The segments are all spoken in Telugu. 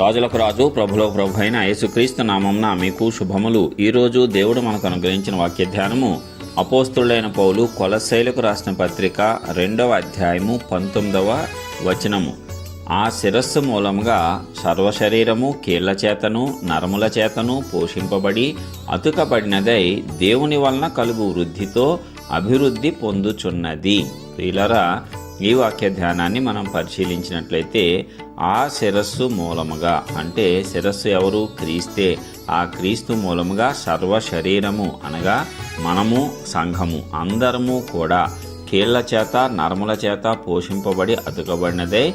రాజులకు రాజు ప్రభులకు ప్రభు అయిన యేసుక్రీస్తు నామంన మీకు శుభములు. ఈరోజు దేవుడు మనకు అనుగ్రహించిన వాక్య ధ్యానము అపోస్తుడైన పౌలు కొలశైలకు రాసిన పత్రిక రెండవ అధ్యాయము పంతొమ్మిదవ వచనము. ఆ శిరస్సు మూలముగా సర్వశరీరము కీళ్ళ చేతను నరముల చేతను పోషింపబడి అతుకబడినదై దేవుని వలన కలుగు వృద్ధితో అభివృద్ధి పొందుచున్నది. ప్రియులరా ఈ వాక్య ధ్యానాన్ని మనం పరిశీలించినట్లయితే ఆ శిరస్సు మూలముగా అంటే శిరస్సు ఎవరు? క్రీస్తే. ఆ క్రీస్తు మూలముగా సర్వ శరీరము అనగా మనము సంఘము అందరము కూడా కీళ్ళ చేత నరముల చేత పోషింపబడి అతుకబడినదే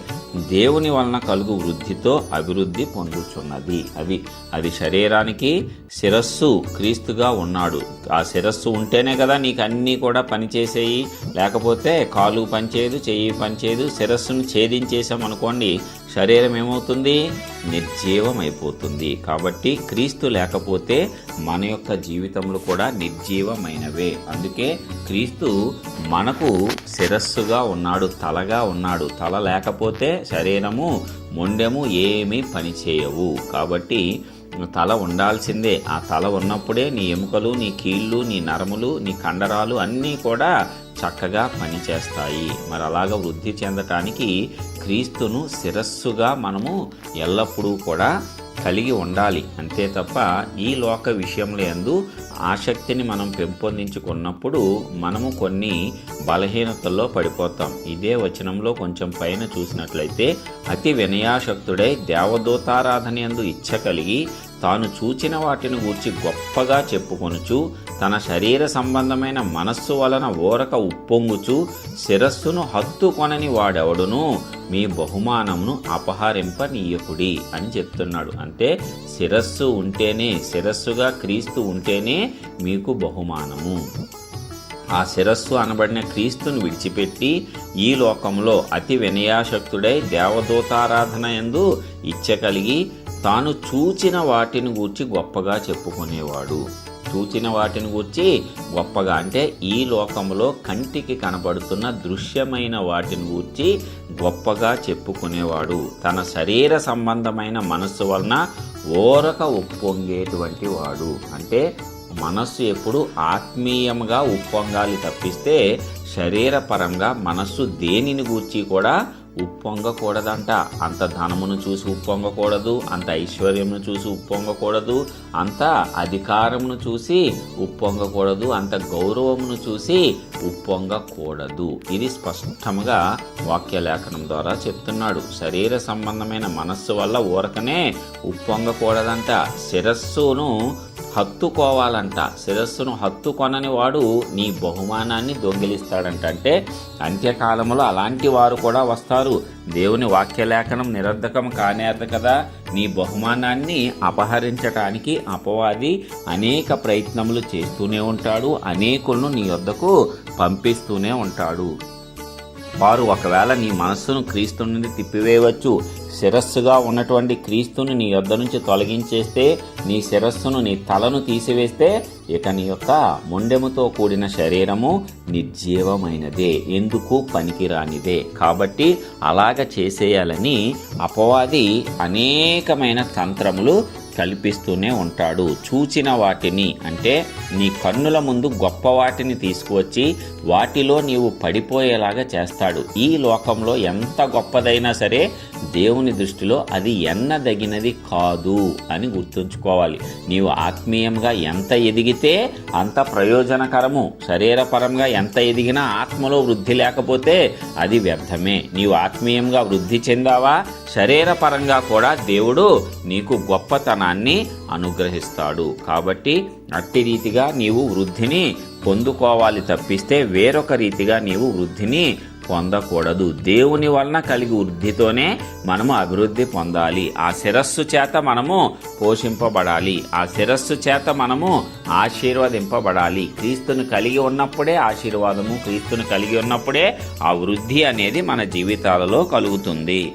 దేవుని వలన కలుగు వృద్ధితో అభివృద్ధి పొందుచున్నది. అది అది శరీరానికి శిరస్సు క్రీస్తుగా ఉన్నాడు. ఆ శిరస్సు ఉంటేనే కదా నీకు అన్నీ కూడా పనిచేసేయి లేకపోతే కాలు పనిచేయదు చెయ్యి పనిచేయదు శిరస్సును ఛేదించేసామనుకోండి శరీరం ఏమవుతుంది? నిర్జీవం అయిపోతుంది కాబట్టి క్రీస్తు లేకపోతే మన యొక్క జీవితములు కూడా నిర్జీవమైనవే. అందుకే క్రీస్తు మనకు శిరస్సుగా ఉన్నాడు తలగా ఉన్నాడు. తల లేకపోతే శరీరము మొండెము ఏమీ పనిచేయవు కాబట్టి తల ఉండాల్సిందే. ఆ తల ఉన్నప్పుడే నీ ఎముకలు నీ కీళ్ళు నీ నరములు నీ కండరాలు అన్నీ కూడా చక్కగా పనిచేస్తాయి. మరి అలాగ వృద్ధి చెందటానికి క్రీస్తును శిరస్సుగా మనము ఎల్లప్పుడూ కూడా కలిగి ఉండాలి. అంతే తప్ప ఈ లోక విషయంలో ఎందు ఆసక్తిని మనం పెంపొందించుకున్నప్పుడు మనము కొన్ని బలహీనతల్లో పడిపోతాం. ఇదే వచనంలో కొంచెం పైన చూసినట్లయితే అతి వినయాశక్తుడై దేవదూతారాధన ఎందు ఇచ్చ కలిగి తాను చూచిన వాటిని గూర్చి గొప్పగా చెప్పుకొనుచు తన శరీర సంబంధమైన మనస్సు వలన ఊరక ఉప్పొంగుచు శిరస్సును హత్తుకొనని వాడెవడును? మీ బహుమానమును అపహరింపనీయకుడి అని చెప్తున్నాడు. అంటే శిరస్సు ఉంటేనే శిరస్సుగా క్రీస్తు ఉంటేనే మీకు బహుమానము. ఆ శిరస్సు అనబడిన క్రీస్తును విడిచిపెట్టి ఈ లోకంలో అతి వినయాశక్తుడై దేవదూతారాధన ఎందు ఇచ్చ కలిగి తాను చూచిన వాటిని గూర్చి గొప్పగా చెప్పుకునేవాడు. చూచిన వాటిని గూర్చి గొప్పగా అంటే ఈ లోకంలో కంటికి కనబడుతున్న దృశ్యమైన వాటిని గూర్చి గొప్పగా చెప్పుకునేవాడు. తన శరీర సంబంధమైన మనస్సు వలన ఓరక ఉప్పొంగేటువంటి వాడు. అంటే మనస్సు ఎప్పుడు ఆత్మీయంగా ఉప్పొంగాలి తప్పిస్తే శరీరపరంగా మనస్సు దేనిని గూర్చి కూడా ఉప్పొంగకూడదంట. అంత ధనమును చూసి ఉప్పొంగకూడదు అంత ఐశ్వర్యమును చూసి ఉప్పొంగకూడదు అంత అధికారమును చూసి ఉప్పొంగకూడదు అంత గౌరవమును చూసి ఉప్పొంగకూడదు. ఇది స్పష్టంగా వాక్యలేఖనం ద్వారా చెప్తున్నాడు. శరీర సంబంధమైన మనస్సు వల్ల ఊరకనే ఉప్పొంగకూడదంట. శిరస్సును హత్తుకోవాలంట. శిరస్సును హత్తుకొనని వాడు నీ బహుమానాన్ని దొంగిలిస్తాడంట అంటే అంత్యకాలంలో అలాంటి వారు కూడా వస్తారు. దేవుని వాక్యలేఖనం నిరర్ధకం కానేరదు కదా. నీ బహుమానాన్ని అపహరించటానికి అపవాది అనేక ప్రయత్నములు చేస్తూనే ఉంటాడు. అనేకులను నీ వద్దకు పంపిస్తూనే ఉంటాడు. వారు ఒకవేళ నీ మనస్సును క్రీస్తు నుండి తిప్పివేయవచ్చు శిరస్సుగా ఉన్నటువంటి క్రీస్తుని నీ యొద్ద నుంచి తొలగించేస్తే నీ శిరస్సును నీ తలను తీసివేస్తే ఇక నీ యొక్క మొండెముతో కూడిన శరీరము నిర్జీవమైనదే ఎందుకు పనికిరానిదే. కాబట్టి అలాగ చేసేయాలని అపవాది అనేకమైన తంత్రములు కల్పిస్తూనే ఉంటాడు. చూచిన వాటిని అంటే నీ కన్నుల ముందు గొప్ప వాటిని తీసుకువచ్చి వాటిలో నీవు పడిపోయేలాగా చేస్తాడు. ఈ లోకంలో ఎంత గొప్పదైనా సరే దేవుని దృష్టిలో అది ఎన్నదగినది కాదు అని గుర్తుంచుకోవాలి. నీవు ఆత్మీయంగా ఎంత ఎదిగితే అంత ప్రయోజనకరము. శరీరపరంగా ఎంత ఎదిగినా ఆత్మలో వృద్ధి లేకపోతే అది వ్యర్థమే. నీవు ఆత్మీయంగా వృద్ధి చెందావా? శరీరపరంగా కూడా దేవుడు నీకు గొప్పతనాన్ని అనుగ్రహిస్తాడు. కాబట్టి అట్టి రీతిగా నీవు వృద్ధిని పొందుకోవాలి తప్పిస్తే వేరొక రీతిగా నీవు వృద్ధిని పొందకూడదు. దేవుని వలన కలిగి వృద్ధితోనే మనము అభివృద్ధి పొందాలి. ఆ శిరస్సు చేత మనము పోషింపబడాలి. ఆ శిరస్సు చేత మనము ఆశీర్వదింపబడాలి. క్రీస్తుని కలిగి ఉన్నప్పుడే ఆశీర్వాదము క్రీస్తుని కలిగి ఉన్నప్పుడే ఆ వృద్ధి అనేది మన జీవితాలలో కలుగుతుంది.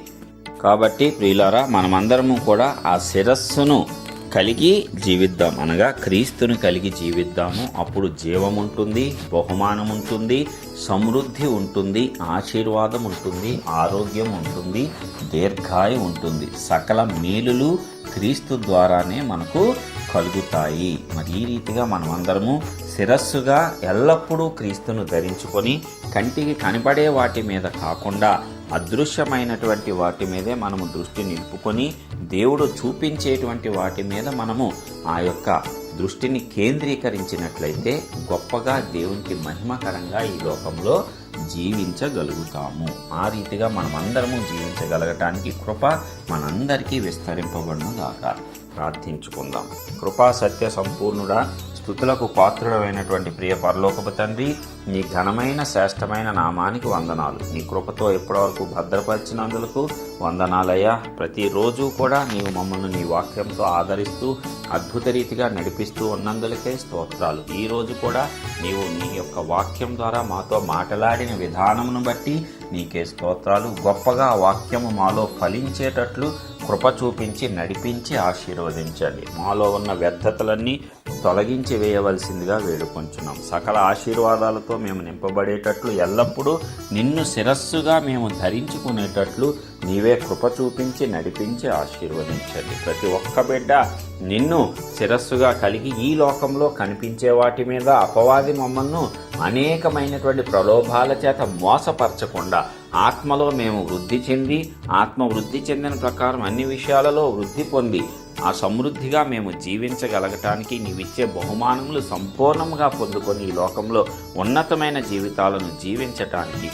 కాబట్టి ప్రియులారా మనమందరము కూడా ఆ శిరస్సును కలిగి జీవిద్దాం. అనగా క్రీస్తుని కలిగి జీవిద్దాము. అప్పుడు జీవం ఉంటుంది బహుమానం ఉంటుంది సమృద్ధి ఉంటుంది ఆశీర్వాదం ఉంటుంది ఆరోగ్యం ఉంటుంది దీర్ఘాయు ఉంటుంది. సకల మేలులు క్రీస్తు ద్వారానే మనకు కలుగుతాయి. మరి ఈ రీతిగా మనమందరము శిరస్సుగా ఎల్లప్పుడూ క్రీస్తును ధరించుకొని కంటికి కనపడే వాటి మీద కాకుండా అదృశ్యమైనటువంటి వాటి మీదే మనము దృష్టి నిలుపుకొని దేవుడు చూపించేటువంటి వాటి మీద మనము ఆ యొక్క దృష్టిని కేంద్రీకరించినట్లయితే గొప్పగా దేవునికి మహిమకరంగా ఈ లోకంలో జీవించగలుగుతాము. ఆ రీతిగా మనమందరము జీవించగలగటానికి కృప మనందరికీ విస్తరింపబడును దాకా ప్రార్థించుకుందాం. కృపా సత్య సంపూర్ణుడా స్థుతులకు పాత్రుడమైనటువంటి ప్రియ పరలోకపు తండ్రి నీ ఘనమైన శ్రేష్టమైన నామానికి వందనాలు. నీ కృపతో ఇప్పటివరకు భద్రపరిచినందులకు వందనాలయ్యా. ప్రతిరోజు కూడా నీవు మమ్మల్ని నీ వాక్యంతో ఆదరిస్తూ అద్భుత రీతిగా నడిపిస్తూ ఉన్నందులకే స్తోత్రాలు. ఈ రోజు కూడా నీవు నీ యొక్క వాక్యం ద్వారా మాతో మాట్లాడిన విధానమును బట్టి నీకే స్తోత్రాలు. గొప్పగా వాక్యము మాలో ఫలించేటట్లు కృప చూపించి నడిపించి ఆశీర్వదించండి. మాలో ఉన్న వ్యర్థతలన్నీ తొలగించి వేయవలసిందిగా వేడుకొంచున్నాం. సకల ఆశీర్వాదాలతో మేము నింపబడేటట్లు ఎల్లప్పుడూ నిన్ను శిరస్సుగా మేము ధరించుకునేటట్లు నీవే కృప చూపించి నడిపించి ఆశీర్వదించండి. ప్రతి ఒక్క బిడ్డ నిన్ను శిరస్సుగా కలిగి ఈ లోకంలో కనిపించే వాటి మీద అపవాది మమ్మల్ని అనేకమైనటువంటి ప్రలోభాల చేత మోసపరచకుండా ఆత్మలో మేము వృద్ధి చెంది ఆత్మ వృద్ధి చెందిన ప్రకారం అన్ని విషయాలలో వృద్ధి పొంది ఆ సమృద్ధిగా మేము జీవించగలగటానికి నీవిచ్చే బహుమానములు సంపూర్ణంగా పొందుకొని ఈ లోకంలో ఉన్నతమైన జీవితాలను జీవించటానికి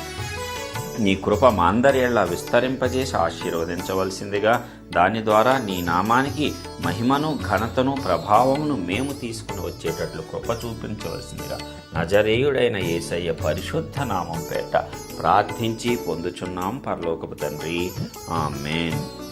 నీ కృప మాందర్యలా విస్తరింపజేసి ఆశీర్వదించవలసిందిగా దాని ద్వారా నీ నామానికి మహిమను ఘనతను ప్రభావమును మేము తీసుకుని వచ్చేటట్లు కృప చూపించవలసిందిగా నజరేయుడైన యేసయ్య పరిశుద్ధ నామం పేట ప్రార్థించి పొందుచున్నాం పరలోకపు తండ్రి. ఆమెన్.